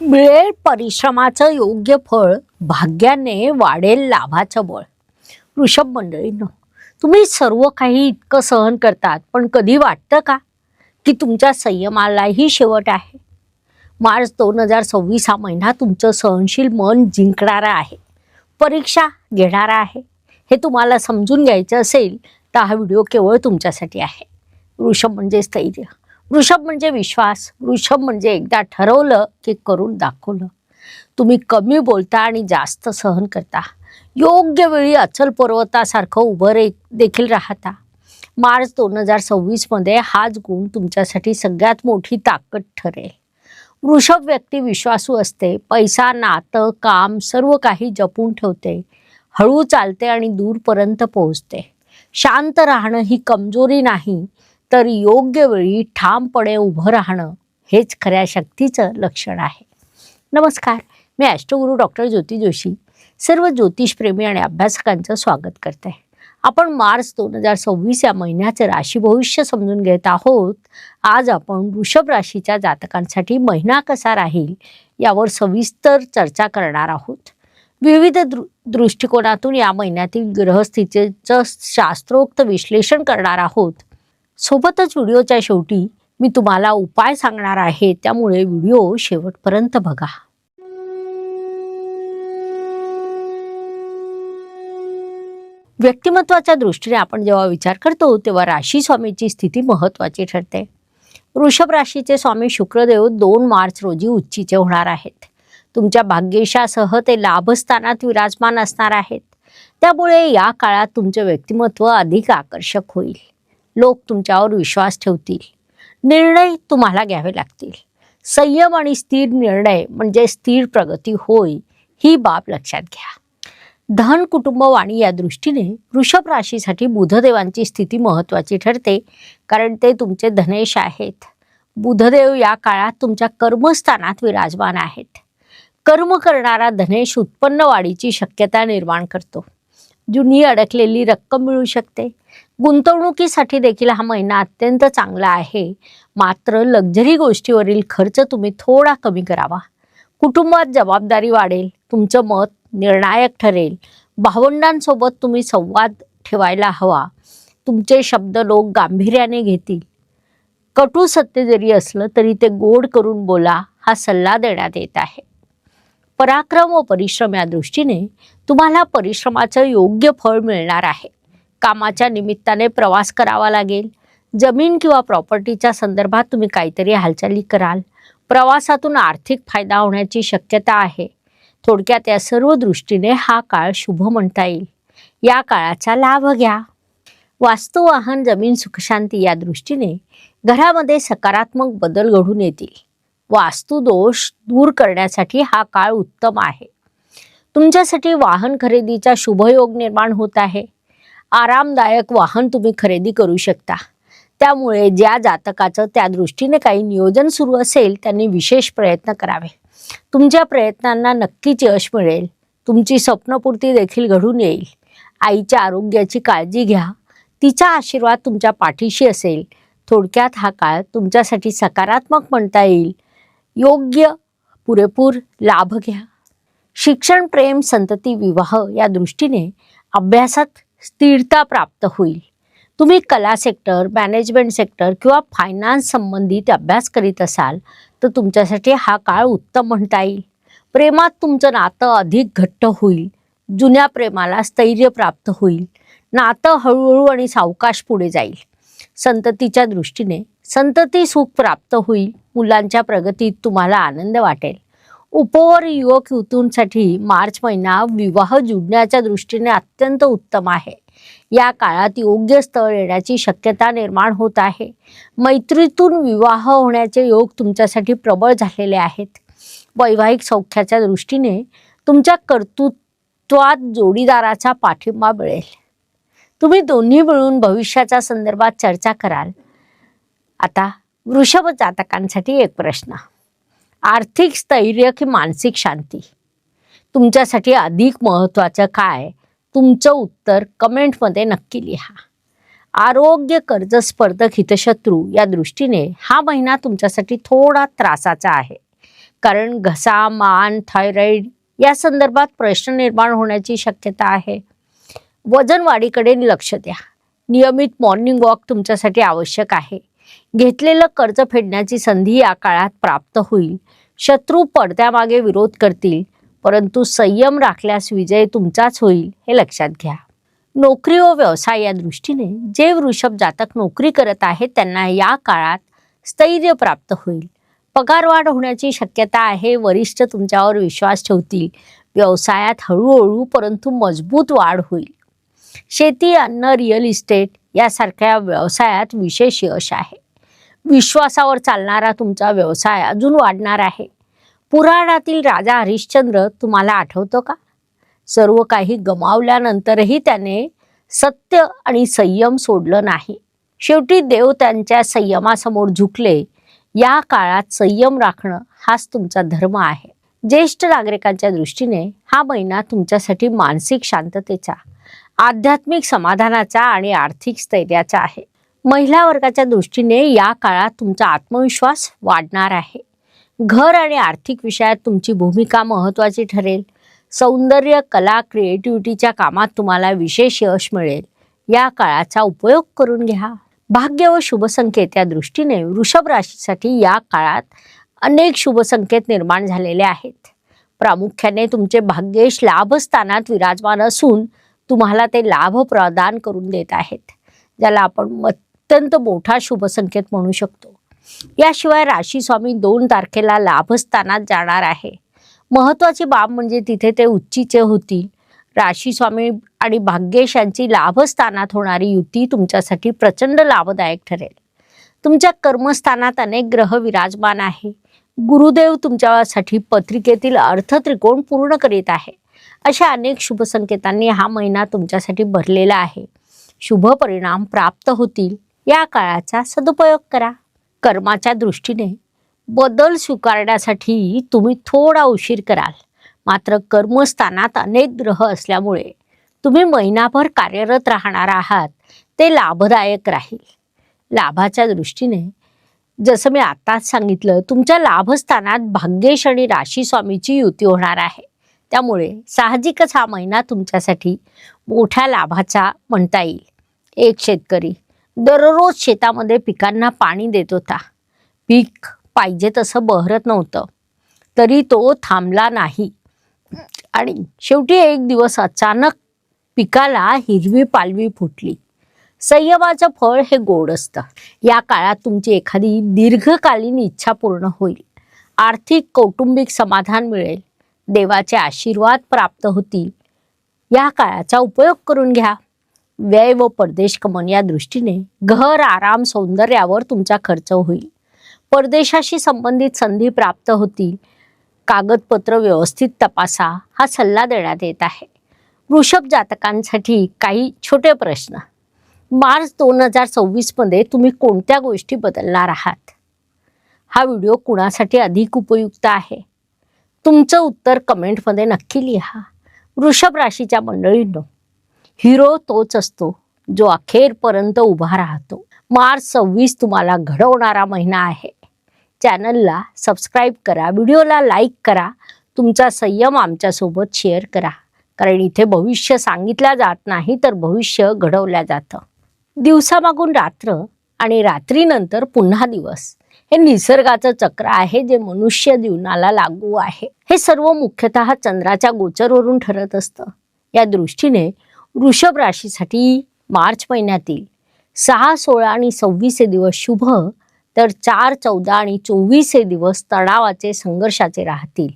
मिळेल परिश्रमाचं योग्य फळ भाग्याने वाढेल लाभाचं बळ. ऋषभ मंडळीनं तुम्ही सर्व काही इतकं सहन करतात पण कधी वाटतं का की तुमच्या संयमालाही शेवट आहे? मार्च दोन हजार सव्वीस हा महिना तुमचं सहनशील मन जिंकणारा आहे. परीक्षा घेणारा आहे. हे तुम्हाला समजून घ्यायचं असेल तर हा व्हिडिओ केवळ तुमच्यासाठी आहे. वृषभ म्हणजे स्थैर्य वृषभ म्हणजे विश्वास वृषभ म्हणजे एकदा ठरवलं की करून दाखवलं. तुम्ही कमी बोलता आणि जास्त सहन करता. योग्य वेळी अचल पर्वतासारखं उभं रे देखील राहता. मार्च दोन हजार सव्वीसमध्ये हाच गुण तुमच्यासाठी सगळ्यात मोठी ताकद ठरेल. वृषभ व्यक्ती विश्वासू असते. पैसा नातं काम सर्व काही जपून ठेवते. हळू चालते आणि दूरपर्यंत पोहोचते. शांत राहणं ही कमजोरी नाही. तर योग्य वेळी ठामपणे उभं राहणं हेच खऱ्या शक्तीचं लक्षण आहे. नमस्कार मी अष्टगुरु डॉक्टर ज्योती जोशी सर्व ज्योतिषप्रेमी आणि अभ्यासकांचं स्वागत करते आपण मार्च दोन हजार सव्वीस या महिन्याचं राशी भविष्य समजून घेत आहोत. आज आपण वृषभ राशीच्या जातकांसाठी महिना कसा राहील यावर सविस्तर चर्चा करणार आहोत. विविध दृ दृष्टिकोनातून या महिन्यातील ग्रहस्थितीचं शास्त्रोक्त विश्लेषण करणार आहोत. सोबतच व्हिडिओच्या शेवटी मी तुम्हाला उपाय सांगणार आहे. त्यामुळे व्हिडिओ शेवटपर्यंत बघा. व्यक्तिमत्वाच्या दृष्टीने आपण जेव्हा विचार करतो तेव्हा राशी स्वामीची स्थिती महत्त्वाची ठरते. वृषभ राशीचे स्वामी शुक्रदेव दोन मार्च रोजी उच्चीचे होणार आहेत. तुमच्या भाग्येशासह ते लाभस्थानात विराजमान असणार आहेत. त्यामुळे या काळात तुमचे व्यक्तिमत्व अधिक आकर्षक होईल. लोक तुमच्यावर विश्वास ठेवतील. निर्णय तुम्हाला घ्यावे लागतील. संयम आणि स्थिर निर्णय म्हणजे स्थिर प्रगती होय ही बाब लक्षात घ्या. धन कुटुंब वाणी या दृष्टीने वृषभ राशीसाठी बुधदेवांची स्थिती महत्त्वाची ठरते कारण ते तुमचे धनेश आहेत. बुधदेव या काळात तुमच्या कर्मस्थानात विराजमान आहेत. कर्म करणारा धनेश उत्पन्न वाढीची शक्यता निर्माण करतो. जुनी अडकलेली रक्कम मिळू शकते. गुंतवणुकीसाठी देखील हा महिना अत्यंत चांगला आहे. मात्र लक्झरी गोष्टीवरील खर्च तुम्ही थोडा कमी करावा. कुटुंबात जबाबदारी वाढेल तुमचं मत निर्णायक ठरेल. भावंडांसोबत तुम्ही संवाद ठेवायला हवा. तुमचे शब्द लोक गांभीर्याने घेतील. कटू सत्य जरी असलं तरी ते गोड करून बोला हा सल्ला देण्यात येत आहे. पराक्रम व परिश्रम या दृष्टीने तुम्हाला परिश्रमाचं योग्य फळ मिळणार आहे. कामाच्या निमित्ताने प्रवास करावा लागेल. जमीन किंवा प्रॉपर्टीच्या संदर्भात तुम्ही काहीतरी हालचाली कराल. प्रवासातून आर्थिक फायदा होण्याची शक्यता आहे. थोडक्यात या सर्व दृष्टीने हा काळ शुभ म्हणता येईल. या काळाचा लाभ घ्या. वास्तू वाहन जमीन सुखशांती या दृष्टीने घरामध्ये सकारात्मक बदल घडून येतील. वास्तू दोष दूर करण्यासाठी हा काळ उत्तम आहे. तुमच्यासाठी वाहन खरेदीचा शुभयोग निर्माण होत आहे. आरामदायक वाहन तुम्ही खरेदी करू शकता. त्यामुळे ज्या जातकाचं त्या दृष्टीने काही नियोजन सुरू असेल त्यांनी विशेष प्रयत्न करावे. तुमच्या प्रयत्नांना नक्कीच यश मिळेल. तुमची स्वप्नपूर्ती देखील घडून येईल. आईच्या आरोग्याची काळजी घ्या. तिचा आशीर्वाद तुमच्या पाठीशी असेल. थोडक्यात हा काळ तुमच्यासाठी सकारात्मक म्हणता येईल. योग्य पुरेपूर लाभ घ्या. शिक्षण प्रेम संतती विवाह या दृष्टीने अभ्यासात स्थिरता प्राप्त होईल. तुम्ही कला सेक्टर मॅनेजमेंट सेक्टर किंवा फायनान्स संबंधित अभ्यास करीत असाल तर तुमच्यासाठी हा काळ उत्तम म्हणता येईल. प्रेमात तुमचं नातं अधिक घट्ट होईल. जुन्या प्रेमाला स्थैर्य प्राप्त होईल. नातं हळूहळू आणि सावकाश पुढे जाईल. संततीच्या दृष्टीने संतती सुख प्राप्त होईल. मुलांच्या प्रगतीत तुम्हाला आनंद वाटेल. उपवर युवक युवतींसाठी मार्च महिना विवाह जुडण्याच्या दृष्टीने अत्यंत उत्तम आहे. या काळात योग्य स्थळ येण्याची शक्यता निर्माण होत आहे. मैत्रीतून विवाह होण्याचे योग तुमच्यासाठी प्रबळ झालेले आहेत. वैवाहिक सौख्याच्या दृष्टीने तुमच्या कर्तृत्वात जोडीदाराचा पाठिंबा मिळेल. तुम्ही दोन्ही मिळून भविष्याच्या संदर्भात चर्चा कराल. आता वृषभ जातकांसाठी एक प्रश्न. आर्थिक स्थैर्य की मानसिक शांती? तुमच्यासाठी अधिक महत्त्वाचं काय? तुमचं उत्तर कमेंटमध्ये नक्की लिहा. आरोग्य कर्ज स्पर्धक हितशत्रू या दृष्टीने हा महिना तुमच्यासाठी थोडा त्रासाचा आहे. कारण घसा मान थायरॉईड या संदर्भात प्रश्न निर्माण होण्याची शक्यता आहे. वजन वाढीकडे लक्ष द्या. नियमित मॉर्निंग वॉक तुमच्यासाठी आवश्यक आहे. घेतलेलं कर्ज फेडण्याची संधी या काळात प्राप्त होईल. शत्रू पडद्यामागे विरोध करतील परंतु संयम राखल्यास विजय तुमचाच होईल हे लक्षात घ्या. नोकरी व व्यवसाय या दृष्टीने जे वृषभ जातक नोकरी करत आहेत त्यांना या काळात स्थैर्य प्राप्त होईल. पगारवाढ होण्याची शक्यता आहे वरिष्ठ तुमच्यावर विश्वास ठेवतील व्यवसायात हळूहळू परंतु मजबूत वाढ होईल. शेती अन्न रिअल इस्टेट यासारख्या व्यवसायात विशेष यश आहे. विश्वासावर चालणारा तुमचा व्यवसाय अजून वाढणार आहे. पुराणातील राजा हरिश्चंद्र तुम्हाला आठवतो का? सर्व काही गमावल्यानंतरही त्याने सत्य आणि संयम सोडलं नाही. शेवटी देव त्यांच्या संयमासमोर झुकले. या काळात संयम राखणं हाच तुमचा धर्म आहे. ज्येष्ठ नागरिकांच्या दृष्टीने हा महिना तुमच्यासाठी मानसिक शांततेचा आध्यात्मिक समाधानाचा आणि आर्थिक स्थैर्याचा आहे. महिला वर्गाच्या दृष्टीने या काळात तुमचा आत्मविश्वास वाढणार आहे. घर आणि आर्थिक विषयात तुमची भूमिका महत्त्वाची ठरेल. सौंदर्य कला क्रिएटिव्हिटीच्या कामात तुम्हाला विशेष यश मिळेल. या काळाचा उपयोग करून घ्या. भाग्य व शुभसंकेत या दृष्टीने वृषभ राशीसाठी या काळात अनेक शुभसंकेत निर्माण झालेले आहेत. प्रामुख्याने तुमचे भाग्येश लाभस्थानात विराजमान असून तुम्हाला ते लाभ प्रदान करून देत आहेत. ज्याला आपण मत अत्यंत मोठा शुभसंकेत म्हणू शकतो. याशिवाय राशी स्वामी दोन तारखेला लाभस्थानात जाणार आहे. महत्वाची बाब म्हणजे तिथे ते उच्चीचे होतील. राशी स्वामी आणि भाग्येश यांची लाभस्थानात होणारी युती तुमच्यासाठी प्रचंड लाभदायक ठरेल. तुमच्या कर्मस्थानात अनेक ग्रह विराजमान आहे. गुरुदेव तुमच्यासाठी पत्रिकेतील अर्थ त्रिकोण पूर्ण करीत आहे. अशा अनेक शुभसंकेतांनी हा महिना तुमच्यासाठी भरलेला आहे. शुभ परिणाम प्राप्त होतील. या काळाचा सदुपयोग करा. कर्माच्या दृष्टीने बदल स्वीकारण्यासाठी तुम्ही थोडा उशीर कराल. मात्र कर्मस्थानात अनेक ग्रह असल्यामुळे तुम्ही महिनाभर कार्यरत राहणार आहात ते लाभदायक राहील. लाभाच्या दृष्टीने जसं मी आताच सांगितलं तुमच्या लाभस्थानात भाग्येश आणि राशी स्वामीची युती होणार आहे. त्यामुळे साहजिकच हा महिना तुमच्यासाठी मोठ्या लाभाचा म्हणता येईल. एक शेतकरी दररोज शेतामध्ये पिकांना पाणी देत होता. पीक पाहिजे तसं बहरत नव्हतं. तरी तो थांबला नाही. आणि शेवटी एक दिवस अचानक पिकाला हिरवी पालवी फुटली. संयमाचं फळ हे गोड असतं. या काळात तुमची एखादी दीर्घकालीन इच्छा पूर्ण होईल. आर्थिक कौटुंबिक समाधान मिळेल. देवाचे आशीर्वाद प्राप्त होतील. या काळाचा उपयोग करून घ्या. व्यय व परदेश कमन या दृष्टीने घर आराम सौंदर्यावर तुमचा खर्च होईल. परदेशाशी संबंधित संधी प्राप्त होतील. कागदपत्र व्यवस्थित तपासा हा सल्ला देण्यात येत आहे. वृषभ जातकांसाठी काही छोटे प्रश्न. मार्च दोन हजार सव्वीसमध्ये तुम्ही कोणत्या गोष्टी बदलणार आहात? हा व्हिडिओ कुणासाठी अधिक उपयुक्त आहे? तुमचं उत्तर कमेंटमध्ये नक्की लिहा. वृषभ राशीच्या मंडळींनो हिरो तोच असतो जो अखेरपर्यंत उभा राहतो. मार्च सव्वीस तुम्हाला घडवणारा महिना आहे. चॅनलला सबस्क्राईब करा व्हिडिओला लाईक करा तुमचा संयम आमच्यासोबत शेअर करा. कारण इथे भविष्य सांगितलं जात नाही तर भविष्य घडवल्या जातं. दिवसामागून रात्र आणि रात्रीनंतर पुन्हा दिवस. हे निसर्गाचं चक्र आहे जे मनुष्य जीवनाला लागू आहे. हे सर्व मुख्यतः चंद्राच्या गोचरवरून ठरत असतं. या दृष्टीने वृषभ राशीसाठी मार्च महिन्यातील सहा सोळा आणि सव्वीस हे दिवस शुभ तर चार चौदा आणि चोवीस हे दिवस तणावाचे संघर्षाचे राहतील.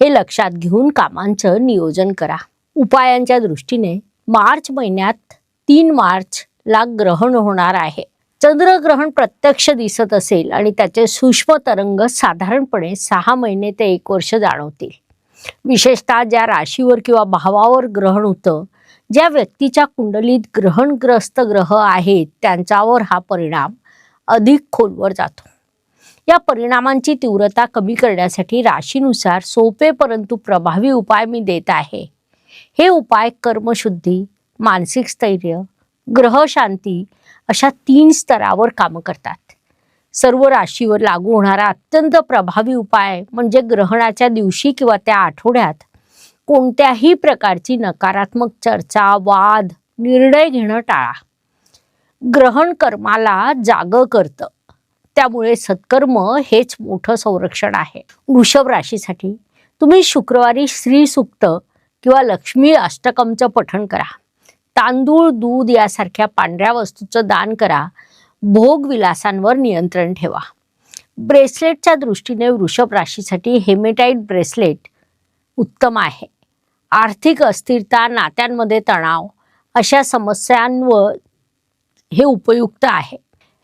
हे लक्षात घेऊन कामांचं नियोजन करा. उपायांच्या दृष्टीने मार्च महिन्यात तीन मार्चला ग्रहण होणार आहे. चंद्रग्रहण प्रत्यक्ष दिसत असेल आणि त्याचे सूक्ष्म तरंग साधारणपणे सहा महिने ते एक वर्ष जाणवतील. विशेषतः ज्या राशीवर किंवा भावावर ग्रहण होतं ज्या व्यक्तीच्या कुंडलीत ग्रहणग्रस्त ग्रह आहेत त्यांच्यावर हा परिणाम अधिक खोलवर जातो. या परिणामांची तीव्रता कमी करण्यासाठी राशीनुसार सोपे परंतु प्रभावी उपाय मी देत आहे. हे उपाय कर्मशुद्धी मानसिक स्थैर्य ग्रहशांती अशा तीन स्तरावर कामं करतात. सर्व राशीवर लागू होणारा अत्यंत प्रभावी उपाय म्हणजे ग्रहणाच्या दिवशी किंवा त्या आठवड्यात कोणत्याही प्रकारची नकारात्मक चर्चा वाद निर्णय घेणं टाळा. ग्रहण कर्माला जाग करतं. त्यामुळे सत्कर्म हेच मोठं संरक्षण आहे. वृषभ राशीसाठी तुम्ही शुक्रवारी श्री सुक्त किंवा लक्ष्मी अष्टकमचं पठण करा. तांदूळ दूध यासारख्या पांढऱ्या वस्तूचं दान करा. भोगविलासांवर नियंत्रण ठेवा. ब्रेसलेटच्या दृष्टीने वृषभ राशीसाठी हेमेटाईट ब्रेसलेट उत्तम आहे. आर्थिक अस्थिरता नात्यांमध्ये तणाव अशा समस्यांवर हे उपयुक्त आहे.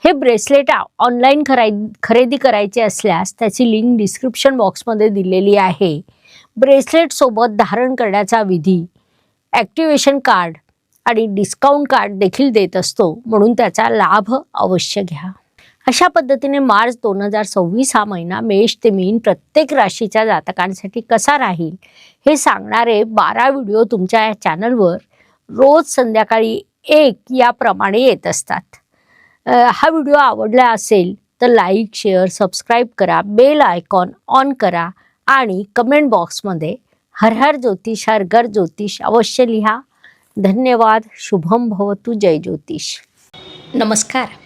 हे ब्रेसलेट ऑनलाईन खराय खरेदी करायचे असल्यास त्याची लिंक डिस्क्रिप्शन बॉक्समध्ये दिलेली आहे. ब्रेसलेटसोबत धारण करण्याचा विधी ॲक्टिवेशन कार्ड आणि डिस्काउंट कार्ड देखील देत असतो म्हणून त्याचा लाभ अवश्य घ्या. अशा पद्धतीने मार्च दोन हजार सव्वीस हा महिना मेष ते मीन प्रत्येक राशीच्या जातकांसाठी कसा राहील हे सांगणारे बारा व्हिडिओ तुमच्या या चॅनलवर रोज संध्याकाळी एक याप्रमाणे येत असतात. हा व्हिडिओ आवडला असेल तर लाईक शेअर सबस्क्राईब करा बेल आयकॉन ऑन करा आणि कमेंट बॉक्समध्ये हर हर ज्योतिष हर घर ज्योतिष अवश्य लिहा. धन्यवाद शुभम भवतु जय ज्योतिष. नमस्कार.